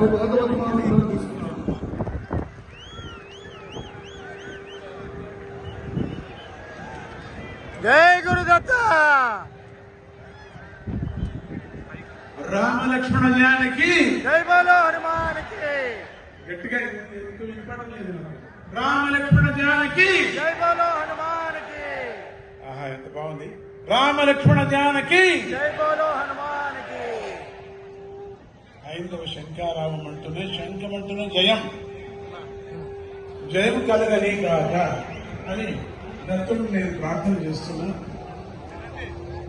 వారి జై గురుదత్త! రామ లక్ష్మణ జానకి జై బోలో హనుమానికి! గట్టిగా వినపడలేదు. రామ లక్ష్మణ జానకి జై బోలో హనుమానికి! ఆహా ఎంత బాగుంది. రామ లక్ష్మణ జానకి జై బోలో హనుమానికి! ఐదవ శంకారావం అంటూనే శంఖం అంటూనే జయం. జయం కలగని కాక అని దత్తుడు నేను ప్రార్థన చేస్తున్నా.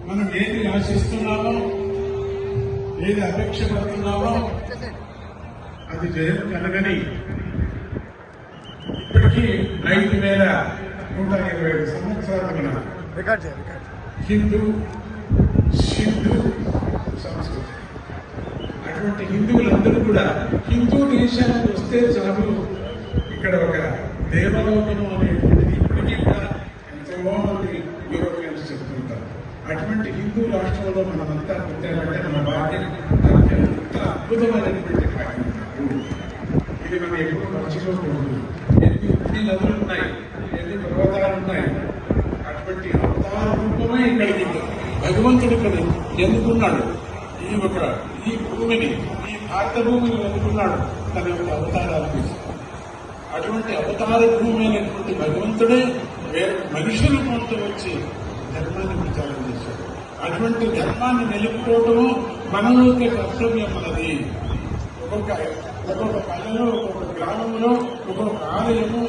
మనం ఏది ఆశిస్తున్నామో ఏది అపేక్ష పడుతున్నామో అది జయం కలగని ఇప్పటికీ ఐదు వేల నూట ఇరవై ఐదు సంవత్సరాలు. హిందూ సింధు సంస్కృతి. అటువంటి హిందువులందరూ కూడా హిందూ దేశానికి వస్తే చాలు. ఇక్కడ ఒక దేవలోకము అనేటువంటిది ఇప్పటికీ కూడా ఎంతో మంది యూరోపియన్స్ చెప్తుంటారు. అటువంటి హిందూ రాష్ట్రంలో మనమంతా పుట్టామంటే మన బాధ్యత అత్యంత అద్భుతమైనటువంటి ఇది మనం ఎప్పుడు మర్చిపోకూడదు ఎన్ని ఎన్ని నదులు ఉన్నాయి? ఎన్ని పర్వతాలు ఉన్నాయి? అటువంటి అవతార రూపమే ఇక్కడ భగవంతుడు ఇక్కడ ఎందుకున్నాడు? ఈ ఒక ఈ భూమిని ఈ భారత భూమిని ఎందుకున్నాడు తన యొక్క అవతారాలు అటువంటి అవతార భూమి అయినటువంటి భగవంతుడే వేరే కొంత వచ్చి ధర్మాన్ని ప్రచారం చేశాడు. అటువంటి ధర్మాన్ని నిలుపుకోవటము మనలోకి కర్తవ్యం మనది ఒక్కొక్క ఒక్కొక్క పల్లెలో ఒక్కొక్క గ్రామంలో ఒక్కొక్క ఆలయము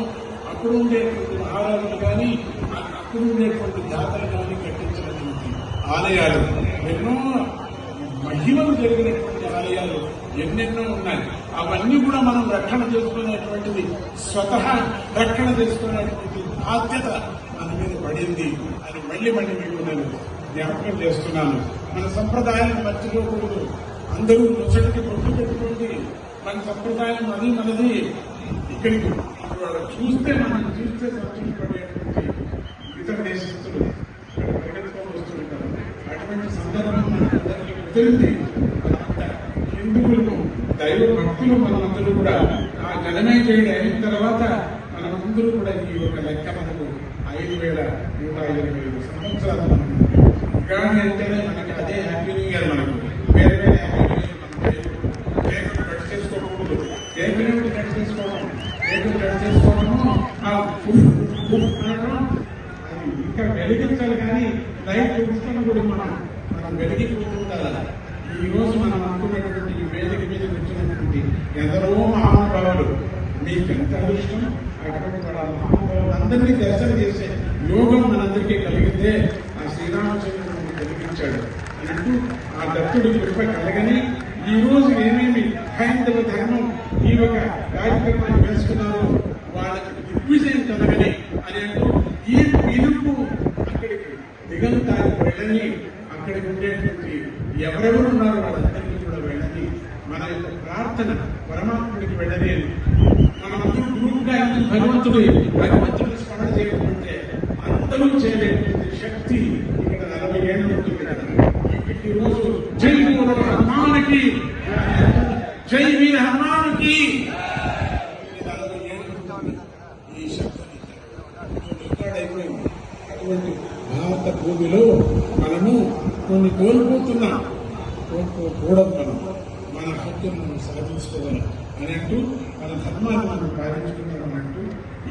అప్పుడు ఉండేటువంటి ఆలయాలు కానీ అక్కడ ఉండేటువంటి జాతర కానీ కట్టించడం ఆలయాలు ఎన్నో మహిమలు జరిగినటువంటి ఆలయాలు ఎన్నెన్నో ఉన్నాయి. అవన్నీ కూడా మనం రక్షణ చేసుకునేటువంటిది స్వతహా రక్షణ చేసుకునేటువంటి బాధ్యత మన మీద పడింది. అని మళ్ళీ మళ్ళీ మీకు నేను జ్ఞాపకం చేస్తున్నాను. మన సంప్రదాయాన్ని మర్చిపోకూడదు అందరూ ముచ్చటికి పొట్టు పెట్టుకోండి. మన సంప్రదాయం అది మనది. ఇక్కడికి చూస్తే మనం చూస్తే సంతృప్తిపడేటువంటి ఇతర దేశస్తులు ఇక్కడ పరిగెత్తుకొని వస్తుంటారు. అటువంటి సందర్భం మనందరికీ కుదిరింది హిందువులను దైవ భక్తులు మనమందరూ కూడా ఆ జనమేజయుడు అయిన తర్వాత మనమందరూ కూడా ఈ యొక్క లెక్క మనకు ఐదు వేల నూట ఇరవై ఐదు సంవత్సరాలు మనకు ఉగాది మనకి అదే హ్యాపీ న్యూ ఇయర్ మనకు. వేరే వేరే హ్యాపీ న్యూ ఇయర్ మనం కేకులు కట్ చేసుకోకూడదు. కేకులు కట్ చేసుకోవడం? కేకులు కట్ చేసుకోవడము ఆ అది ఇంకా వెలిగించాలి కానీ లైట్ చూస్తున్న కూడా మనం మనం వెలిగిపోతుండాలి ఈ రోజు మనం అనుకున్నటువంటి ఈ వేదిక మీద వచ్చినటువంటి ఎందరో మహానుభావులు మీకు ఎంత అదృష్టం? అటువంటి మహానుభావులు అందరినీ దర్శనం చేసే యోగం మనందరికీ కలిగితే ఆ శ్రీరామచంద్రుడు మనకి కలిగించాడు అంటూ ఆ దత్తుడి కృప కలగని ఈ రోజు ఏమేమి హైందవ ధర్మం ఈ ఒక కార్యక్రమాన్ని వేసుకున్నారో వాళ్ళకి దిగ్విజయం కలగని అని అంటూ ఈ పిలుపు అక్కడికి దిగంతానికి వెళ్ళని అక్కడికి ఉండేటువంటి ఎవరెవరు ఉన్నారో వాళ్ళందరికీ కూడా వెళ్ళని మన యొక్క ప్రార్థన పరమాత్ముడికి వెళ్ళని మనమందరూ గురువుగా ఎందుకు భగవంతుడు భగవంతుడిని స్మరణ చేయకుంటే అందరూ చేయలేటువంటి శక్తి ఇక్కడ నలభై ఏళ్ళు ఉంటుంది కదా ఈ రోజు జై మూల హనుమానికి జై వీర హనుమానికి ఈ నలభై అటువంటి భారత భూమిలో మనము కొన్ని కోల్పోతున్నాం. కోల్పోకూడదు మనం. మన మనం సాధించుకోవాలి అని అంటూ మన ధర్మాన్ని మనం పాటించుకుంటాం అంటూ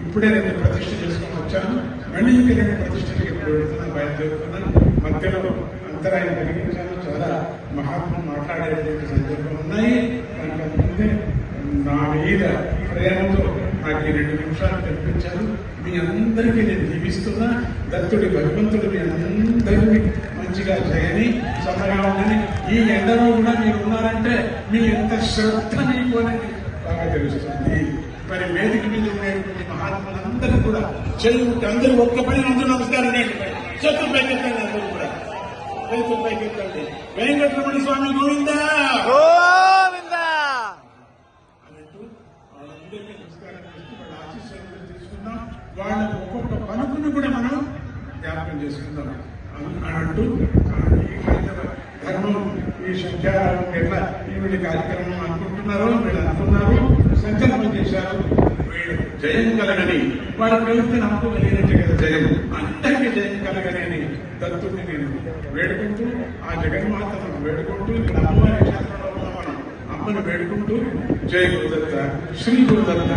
ఇప్పుడే నేను ప్రతిష్ట చేసుకొని వచ్చాను. మళ్ళీ ఇంకా నేను ప్రతిష్టకి ఇప్పుడు వెళ్తున్నాను బయలుదేరుతున్నాను మధ్యలో అంతరాయం కలిగించాను. చాలా మహాత్ములు మాట్లాడేటువంటి సందర్భాలు ఉన్నాయి. దానికి నా మీద ప్రేమతో నాకు ఈ రెండు నిమిషాలు కనిపించాను మీ అందరికీ నేను జీవిస్తున్నా దత్తుడి భగవంతుడు మీ అందరినీ మంచిగా చేయని చల్లగా ఉందని ఈ ఎండలో కూడా మీరు ఉన్నారంటే మీ ఎంత శ్రద్ధ మీకు అనేది బాగా తెలుస్తుంది. మరి వేదిక మీద ఉండేటువంటి మహాత్ములందరూ కూడా చెల్లి అందరూ ఒక్క పని అందరూ నమస్కారం చేతులు పైకెత్తండి అందరూ కూడా. చేతులు పైకెత్తండి. వెంకటరమణ స్వామి గోవిందా! వాళ్ళ ఒక్కొక్క పలుకును కూడా మనం జ్ఞాపకం చేసుకుందాం. అన్- ధర్మం ఈ సంఖ్యా ఎట్లా ఈవిడ కార్యక్రమం అనుకుంటున్నారో వీళ్ళు అనుకున్నారు సంకల్పం చేశారు. జయం కలగని వారు కలిస్తే నాకు కలిగినట్టే కదా జయం. అందరికీ జయం కలగని అని దత్తుడిని నేను వేడుకుంటూ ఆ జగన్మాతను వేడుకుంటూ ఇక్కడ అమ్మవారి క్షేత్రంలో ఉన్న మనం అమ్మను వేడుకుంటూ జయ గురుదత్త శ్రీ గురుదత్త.